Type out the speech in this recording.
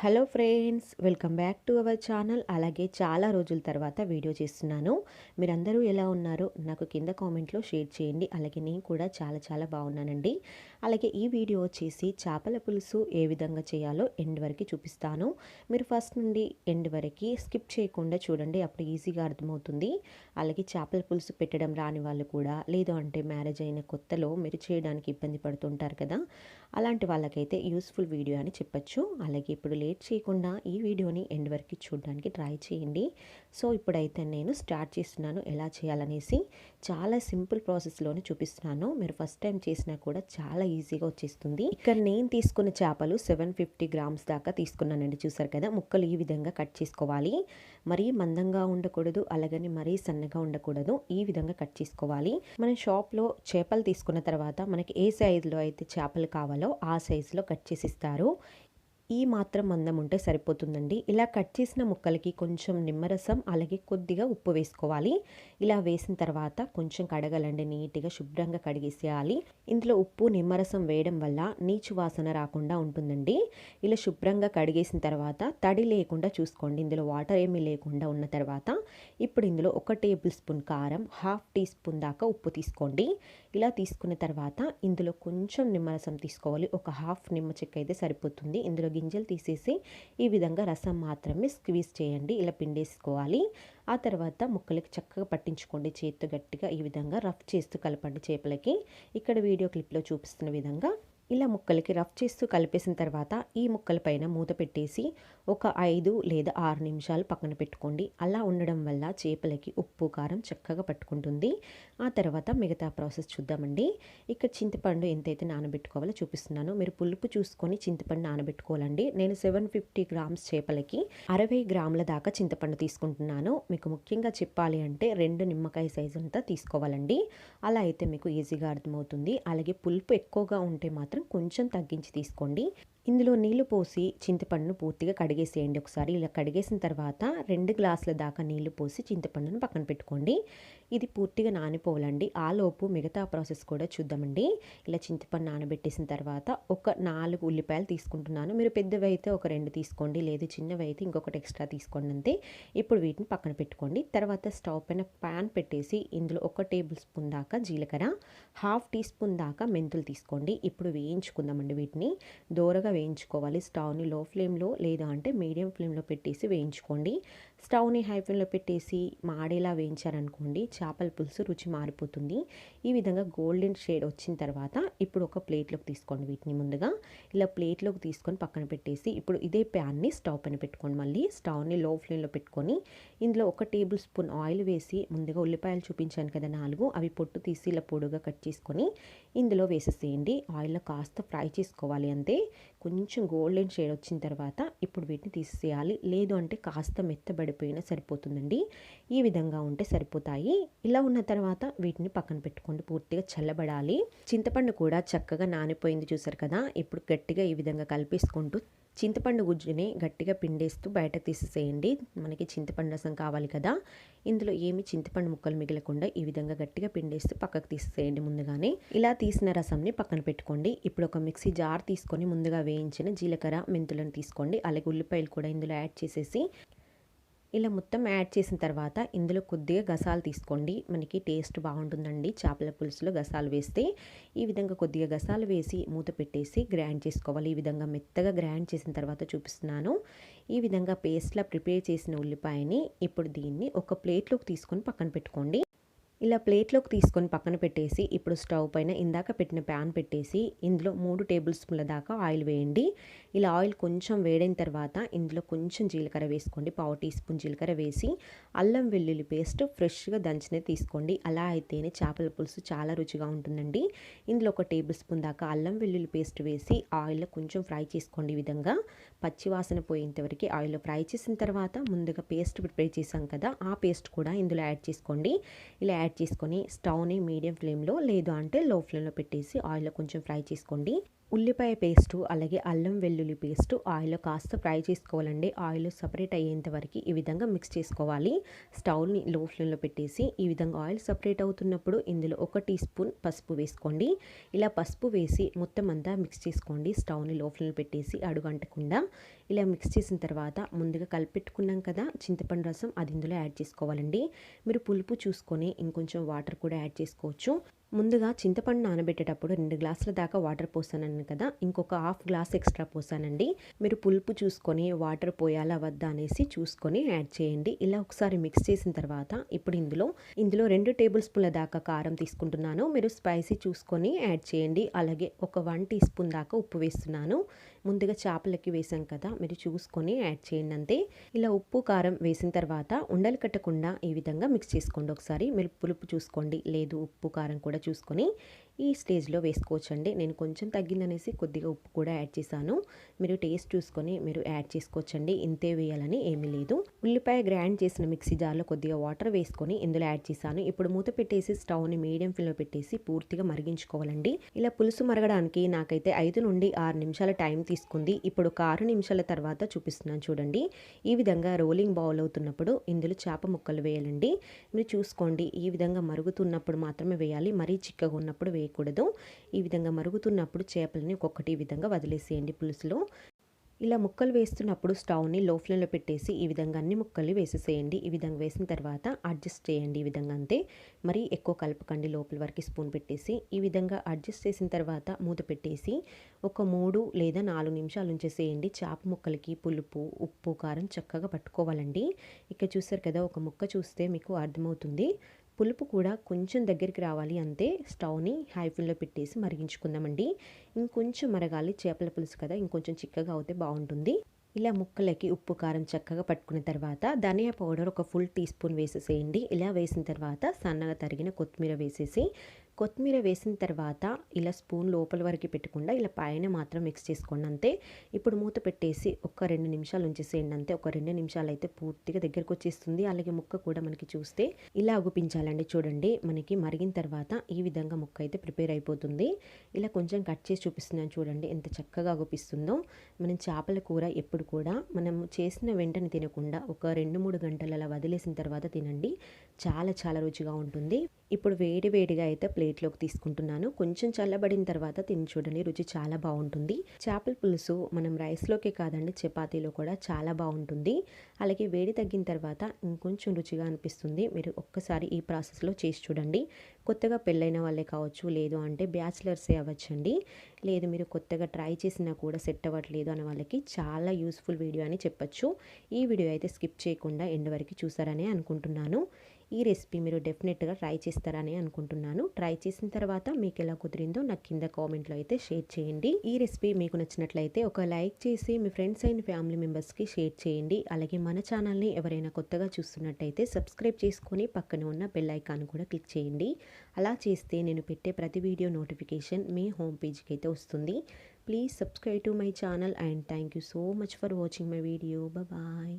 Hello friends welcome back to our channel. అలాగే చాలా రోజుల తర్వాత వీడియో చేస్తున్నాను. మీరందరూ ఎలా ఉన్నారో నాకు కింద కామెంట్లో షేర్ చేయండి. అలాగే నేను కూడా చాలా చాలా బాగున్నానండి. అలాగే ఈ వీడియో వచ్చేసి చేపల పులుసు ఏ విధంగా చేయాలో ఎండ్ వరకు చూపిస్తాను. మీరు ఫస్ట్ నుండి ఎండ్ వరకు స్కిప్ చేయకుండా చూడండి అప్పుడు ఈజీగా అర్థమవుతుంది. అలాగే చేపల పులుసు పెట్టడం రాని వాళ్ళు కూడా లేదు అంటే మ్యారేజ్ అయిన కొత్తలో మీరు చేయడానికి ఇబ్బంది పడుతుంటారు కదా అలాంటి వాళ్ళకైతే యూస్ఫుల్ వీడియో అని చెప్పచ్చు. అలాగే ఇప్పుడు లేట్ చేయకుండా ఈ వీడియోని ఎండ్ వరకు చూడడానికి ట్రై చేయండి. సో ఇప్పుడైతే నేను స్టార్ట్ చేస్తున్నాను. ఎలా చేయాలనేసి చాలా సింపుల్ ప్రాసెస్లోనే చూపిస్తున్నాను. మీరు ఫస్ట్ టైం చేసినా కూడా చాలా ఈజీగా వచ్చేస్తుంది. ఇక్కడ నేను తీసుకున్న చేపలు సెవెన్ ఫిఫ్టీ గ్రామ్స్ దాకా తీసుకున్నానండి. చూసారు కదా ముక్కలు ఈ విధంగా కట్ చేసుకోవాలి. మరీ మందంగా ఉండకూడదు అలాగని మరీ సన్నగా ఉండకూడదు. ఈ విధంగా కట్ చేసుకోవాలి. మన షాప్లో చేపలు తీసుకున్న తర్వాత మనకి ఏ సైజులో అయితే చేపలు కావాలో ఆ సైజులో కట్ చేసి ఇస్తారు. ఈ మాత్రం మందం ఉంటే సరిపోతుందండి. ఇలా కట్ చేసిన ముక్కలకి కొంచెం నిమ్మరసం అలాగే కొద్దిగా ఉప్పు వేసుకోవాలి. ఇలా వేసిన తర్వాత కొంచెం కడగలండి. నీట్గా శుభ్రంగా కడిగేసేయాలి. ఇందులో ఉప్పు నిమ్మరసం వేయడం వల్ల నీచు వాసన రాకుండా ఉంటుందండి. ఇలా శుభ్రంగా కడిగేసిన తర్వాత తడి లేకుండా చూసుకోండి. ఇందులో వాటర్ ఏమీ లేకుండా ఉన్న తర్వాత ఇప్పుడు ఇందులో ఒక టేబుల్ స్పూన్ కారం హాఫ్ టీ స్పూన్ దాకా ఉప్పు తీసుకోండి. ఇలా తీసుకున్న తర్వాత ఇందులో కొంచెం నిమ్మరసం తీసుకోవాలి. ఒక హాఫ్ నిమ్మ చెక్క అయితే సరిపోతుంది. ఇందులో గింజలు తీసేసి ఈ విధంగా రసం మాత్రమే స్క్వీజ్ చేయండి. ఇలా పిండేసుకోవాలి. ఆ తర్వాత ముక్కలకి చక్కగా పట్టించుకోండి. చేతితో గట్టిగా ఈ విధంగా రఫ్ చేస్తూ కలపండి చేపలకి. ఇక్కడ వీడియో క్లిప్లో చూపిస్తున్న విధంగా ఇలా ముక్కలకి రఫ్ చేస్తూ కలిపేసిన తర్వాత ఈ ముక్కల పైన మూత పెట్టేసి ఒక ఐదు లేదా ఆరు నిమిషాలు పక్కన పెట్టుకోండి. అలా ఉండడం వల్ల చేపలకి ఉప్పు కారం చక్కగా పట్టుకుంటుంది. ఆ తర్వాత మిగతా ప్రాసెస్ చూద్దామండి. ఇక్కడ చింతపండు ఎంతైతే నానబెట్టుకోవాలో చూపిస్తున్నాను. మీరు పులుపు చూసుకొని చింతపండు నానబెట్టుకోవాలండి. నేను సెవెన్ ఫిఫ్టీ గ్రామ్స్ చేపలకి అరవై గ్రాముల దాకా చింతపండు తీసుకుంటున్నాను. మీకు ముఖ్యంగా చెప్పాలి అంటే రెండు నిమ్మకాయ సైజు అంతా తీసుకోవాలండి. అలా అయితే మీకు ఈజీగా అర్థమవుతుంది. అలాగే పులుపు ఎక్కువగా ఉంటే మాత్రం కొంచెం తగ్గించి తీసుకోండి. ఇందులో నీళ్ళు పోసి చింతపండును పూర్తిగా కడిగేసేయండి ఒకసారి. ఇలా కడిగేసిన తర్వాత రెండు గ్లాసుల దాకా నీళ్ళు పోసి చింతపండును పక్కన పెట్టుకోండి. ఇది పూర్తిగా నానిపోవాలండి. ఆలోపు మిగతా ప్రాసెస్ కూడా చూద్దామండి. ఇలా చింతపండు నానబెట్టేసిన తర్వాత ఒక నాలుగు ఉల్లిపాయలు తీసుకుంటున్నాను. మీరు పెద్దవి అయితే ఒక రెండు తీసుకోండి లేదు చిన్నవి అయితే ఇంకొకటి ఎక్స్ట్రా తీసుకోండి అంతే. ఇప్పుడు వీటిని పక్కన పెట్టుకోండి. తర్వాత స్టవ్ పైన ప్యాన్ పెట్టేసి ఇందులో ఒక టేబుల్ స్పూన్ దాకా జీలకర్ర హాఫ్ టీ స్పూన్ దాకా మెంతులు తీసుకోండి. ఇప్పుడు వేయించుకుందామండి వీటిని. దూరగా వేయించుకోవాలి. స్టవ్ని లో ఫ్లేమ్లో లేదా అంటే మీడియం ఫ్లేమ్లో పెట్టేసి వేయించుకోండి. స్టవ్ని హై ఫ్లేమ్లో పెట్టేసి మాడేలా వేయించారనుకోండి చేపల పులుసు రుచి మారిపోతుంది. ఈ విధంగా గోల్డెన్ షేడ్ వచ్చిన తర్వాత ఇప్పుడు ఒక ప్లేట్లోకి తీసుకోండి వీటిని ముందుగా. ఇలా ప్లేట్లోకి తీసుకొని పక్కన పెట్టేసి ఇప్పుడు ఇదే ప్యాన్ని స్టవ్ పైన పెట్టుకోండి. మళ్ళీ స్టవ్ని లో ఫ్లేమ్లో పెట్టుకొని ఇందులో ఒక టేబుల్ స్పూన్ ఆయిల్ వేసి ముందుగా ఉల్లిపాయలు చూపించాను కదా నాలుగు అవి పొట్టు తీసి ఇలా పొడుగా కట్ చేసుకొని ఇందులో వేసేసేయండి. ఆయిల్లో కాస్త ఫ్రై చేసుకోవాలి అంతే. కొంచెం గోల్డెన్ షేడ్ వచ్చిన తర్వాత ఇప్పుడు వీటిని తీసేయాలి లేదు అంటే కాస్త మెత్తబడిపోయినా సరిపోతుందండి. ఈ విధంగా ఉంటే సరిపోతాయి. ఇలా ఉన్న తర్వాత వీటిని పక్కన పెట్టుకోండి. పూర్తిగా చల్లబడాలి. చింతపండు కూడా చక్కగా నానిపోయింది చూసారు కదా. ఇప్పుడు గట్టిగా ఈ విధంగా కలిపేసుకుంటూ చింతపండు గుజ్జుని గట్టిగా పిండేస్తూ బయటకు తీసేసేయండి. మనకి చింతపండు రసం కావాలి కదా. ఇందులో ఏమి చింతపండు ముక్కలు మిగలకుండా ఈ విధంగా గట్టిగా పిండేస్తూ పక్కకు తీసేసేయండి ముందుగానే. ఇలా తీసిన రసంని పక్కన పెట్టుకోండి. ఇప్పుడు ఒక మిక్సీ జార్ తీసుకొని ముందుగా వేయించిన జీలకర్ర మెంతులను తీసుకోండి. అలాగే ఉల్లిపాయలు కూడా ఇందులో యాడ్ చేసేసి ఇలా మొత్తం యాడ్ చేసిన తర్వాత ఇందులో కొద్దిగా గసాలు తీసుకోండి. మనకి టేస్ట్ బాగుంటుందండి. చేపల పులుసులో గసాలు వేస్తే ఈ విధంగా కొద్దిగా గసాలు వేసి మూత పెట్టేసి గ్రైండ్ చేసుకోవాలి. ఈ విధంగా మెత్తగా గ్రైండ్ చేసిన తర్వాత చూపిస్తున్నాను. ఈ విధంగా పేస్ట్లా ప్రిపేర్ చేసిన ఉల్లిపాయని ఇప్పుడు దీన్ని ఒక ప్లేట్లోకి తీసుకొని పక్కన పెట్టుకోండి. ఇలా ప్లేట్లోకి తీసుకొని పక్కన పెట్టేసి ఇప్పుడు స్టవ్ పైన ఇందాక పెట్టిన ప్యాన్ పెట్టేసి ఇందులో మూడు టేబుల్ స్పూన్ల దాకా ఆయిల్ వేయండి. ఇలా ఆయిల్ కొంచెం వేడైన తర్వాత ఇందులో కొంచెం జీలకర్ర వేసుకోండి. పావు టీ స్పూన్ జీలకర్ర వేసి అల్లం వెల్లుల్లి పేస్ట్ ఫ్రెష్గా దంచినే తీసుకోండి. అలా అయితేనే చేపల పులుసు చాలా రుచిగా ఉంటుందండి. ఇందులో ఒక టేబుల్ స్పూన్ దాకా అల్లం వెల్లుల్లి పేస్ట్ వేసి ఆయిల్లో కొంచెం ఫ్రై చేసుకోండి ఈ విధంగా. పచ్చివాసన పోయేంతవరకు ఆయిల్లో ఫ్రై చేసిన తర్వాత ముందుగా పేస్ట్ ప్రిపేర్ చేసాం కదా ఆ పేస్ట్ కూడా ఇందులో యాడ్ చేసుకోండి. ఇలా యాడ్ చేసుకొని స్టవ్ని మీడియం ఫ్లేమ్లో లేదు అంటే లో ఫ్లేమ్లో పెట్టేసి ఆయిల్లో కొంచెం ఫ్రై చేసుకోండి. ఉల్లిపాయ పేస్టు అలాగే అల్లం వెల్లుల్లి పేస్టు ఆయిల్లో కాస్త ఫ్రై చేసుకోవాలండి. ఆయిల్ సపరేట్ అయ్యేంత వరకు ఈ విధంగా మిక్స్ చేసుకోవాలి. స్టవ్ని లో ఫ్లేమ్లో పెట్టేసి ఈ విధంగా ఆయిల్ సపరేట్ అవుతున్నప్పుడు ఇందులో ఒక టీ స్పూన్ పసుపు వేసుకోండి. ఇలా పసుపు వేసి మొత్తం అంతా మిక్స్ చేసుకోండి. స్టవ్ని లో ఫ్లేమ్లో పెట్టేసి అడుగంటకుండా ఇలా మిక్స్ చేసిన తర్వాత ముందుగా కలిపెట్టుకున్నాం కదా చింతపండు రసం అది ఇందులో యాడ్ చేసుకోవాలండి. మీరు పులుపు చూసుకొని ఇంకొంచెం వాటర్ కూడా యాడ్ చేసుకోవచ్చు. ముందుగా చింతపండు నానబెట్టేటప్పుడు రెండు గ్లాసుల దాకా వాటర్ పోసానని కదా ఇంకొక హాఫ్ గ్లాస్ ఎక్స్ట్రా పోసానండి. మీరు పులుపు చూసుకొని వాటర్ పోయాలా వద్దా అనేసి చూసుకొని యాడ్ చేయండి. ఇలా ఒకసారి మిక్స్ చేసిన తర్వాత ఇప్పుడు ఇందులో ఇందులో రెండు టేబుల్ స్పూన్ల దాకా కారం తీసుకుంటున్నాను. మీరు స్పైసీ చూసుకొని యాడ్ చేయండి. అలాగే ఒక వన్ టీ స్పూన్ దాకా ఉప్పు వేస్తున్నాను. ముందుగా చేపలకి వేసాం కదా మీరు చూసుకొని యాడ్ చేయండి అంతే. ఇలా ఉప్పు కారం వేసిన తర్వాత ఉండలు కట్టకుండా ఈ విధంగా మిక్స్ చేసుకోండి ఒకసారి. మీరు పులుపు చూసుకోండి. లేదు ఉప్పు కారం కూడా చూసుకొని ఈ స్టేజ్లో వేసుకోవచ్చండి. నేను కొంచెం తగ్గిందనేసి కొద్దిగా ఉప్పు కూడా యాడ్ చేశాను. మీరు టేస్ట్ చూసుకొని మీరు యాడ్ చేసుకోవచ్చండి. ఇంతే వేయాలని ఏమీ లేదు. ఉల్లిపాయ గ్రైండ్ చేసిన మిక్సీ జార్లో కొద్దిగా వాటర్ వేసుకొని ఇందులో యాడ్ చేశాను. ఇప్పుడు మూత పెట్టేసి స్టవ్ని మీడియం ఫ్లేమ్లో పెట్టేసి పూర్తిగా మరిగించుకోవాలండి. ఇలా పులుసు మరగడానికి నాకైతే ఐదు నుండి ఆరు నిమిషాల టైం తీసుకుంది. ఇప్పుడు ఒక ఆరు నిమిషాల తర్వాత చూపిస్తున్నాను చూడండి. ఈ విధంగా రోలింగ్ బౌల్ అవుతున్నప్పుడు ఇందులో చేప ముక్కలు వేయాలండి. మీరు చూసుకోండి. ఈ విధంగా మరుగుతున్నప్పుడు మాత్రమే వేయాలి. మరీ చిక్కగా ఉన్నప్పుడు వేయాలి వేయకూడదు ఈ విధంగా మరుగుతున్నప్పుడు చేపలని ఒక్కొక్కటి ఈ విధంగా వదిలేసేయండి పులుసులో. ఇలా ముక్కలు వేస్తున్నప్పుడు స్టవ్ని లో ఫ్లేమ్లో పెట్టేసి ఈ విధంగా అన్ని ముక్కలు వేసేసేయండి. ఈ విధంగా వేసిన తర్వాత అడ్జస్ట్ చేయండి ఈ విధంగా అంతే. మరి ఎక్కువ కలపకండి. లోపల వరకు స్పూన్ పెట్టేసి ఈ విధంగా అడ్జస్ట్ చేసిన తర్వాత మూత పెట్టేసి ఒక మూడు లేదా నాలుగు నిమిషాలు ఉంచేసేయండి. చేప ముక్కలకి పులుపు ఉప్పు కారం చక్కగా పట్టుకోవాలండి. ఇక్కడ చూసారు కదా ఒక ముక్క చూస్తే మీకు అర్థమవుతుంది. పులుపు కూడా కొంచెం దగ్గరికి రావాలి అంతే స్టవ్ని హై ఫ్లేమ్లో పెట్టేసి మరిగించుకుందామండి. ఇంకొంచెం మరగాలి చేపల పులుసు కదా ఇంకొంచెం చిక్కగా అవుతే బాగుంటుంది. ఇలా ముక్కలకి ఉప్పు కారం చక్కగా పట్టుకున్న తర్వాత ధనియా పౌడర్ ఒక ఫుల్ టీ స్పూన్ వేసేసేయండి. ఇలా వేసిన తర్వాత సన్నగా తరిగిన కొత్తిమీర వేసేసి కొత్తిమీర వేసిన తర్వాత ఇలా స్పూన్ లోపల వరకు పెట్టకుండా ఇలా పైన మాత్రం మిక్స్ చేసుకోండి అంతే. ఇప్పుడు మూత పెట్టేసి ఒక రెండు నిమిషాలు ఉంచేసేయండి అంతే. ఒక రెండు నిమిషాలు అయితే పూర్తిగా దగ్గరకు వచ్చేస్తుంది. అలాగే ముక్క కూడా మనకి చూస్తే ఇలా అగుపించాలండి చూడండి మనకి మరిగిన తర్వాత ఈ విధంగా ముక్క అయితే ప్రిపేర్ అయిపోతుంది. ఇలా కొంచెం కట్ చేసి చూపిస్తున్నాను చూడండి ఎంత చక్కగా అగుపిస్తుందో మనం చేపల కూర ఎప్పుడు కూడా మనం చేసిన వెంటనే తినకుండా ఒక రెండు మూడు గంటల అలా వదిలేసిన తర్వాత తినండి. చాలా చాలా రుచిగా ఉంటుంది. ఇప్పుడు వేడి వేడిగా అయితే ప్లేట్లోకి తీసుకుంటున్నాను. కొంచెం చల్లబడిన తర్వాత తిని చూడండి రుచి చాలా బాగుంటుంది. చేపల పులుసు మనం రైస్లోకే కాదండి చపాతీలో కూడా చాలా బాగుంటుంది. అలాగే వేడి తగ్గిన తర్వాత ఇంకొంచెం రుచిగా అనిపిస్తుంది. మీరు ఒక్కసారి ఈ ప్రాసెస్లో చేసి చూడండి. కొత్తగా పెళ్ళైన వాళ్ళే కావచ్చు లేదు అంటే బ్యాచిలర్సే అవ్వచ్చండి. లేదు మీరు కొత్తగా ట్రై చేసినా కూడా సెట్ అవ్వట్లేదు అనే వాళ్ళకి చాలా యూస్ఫుల్ వీడియో అని చెప్పచ్చు. ఈ వీడియో అయితే స్కిప్ చేయకుండా ఎండ్ వరకు చూసారనే అనుకుంటున్నాను. ఈ రెసిపీ మీరు డెఫినెట్గా ట్రై చేస్తారని అనుకుంటున్నాను. ట్రై చేసిన తర్వాత మీకు ఎలా కుదిరిందో నాకు కింద కామెంట్లో అయితే షేర్ చేయండి. ఈ రెసిపీ మీకు నచ్చినట్లయితే ఒక లైక్ చేసి మీ ఫ్రెండ్స్ అండ్ ఫ్యామిలీ మెంబర్స్కి షేర్ చేయండి. అలాగే మన ఛానల్ని ఎవరైనా కొత్తగా చూస్తున్నట్టయితే సబ్స్క్రైబ్ చేసుకొని పక్కన ఉన్న బెల్ ఐకాన్ కూడా క్లిక్ చేయండి. అలా చేస్తే నేను పెట్టే ప్రతి వీడియో నోటిఫికేషన్ మీ హోమ్ పేజ్కి అయితే వస్తుంది. Please subscribe to my channel and thank you so much for watching my video. Bye.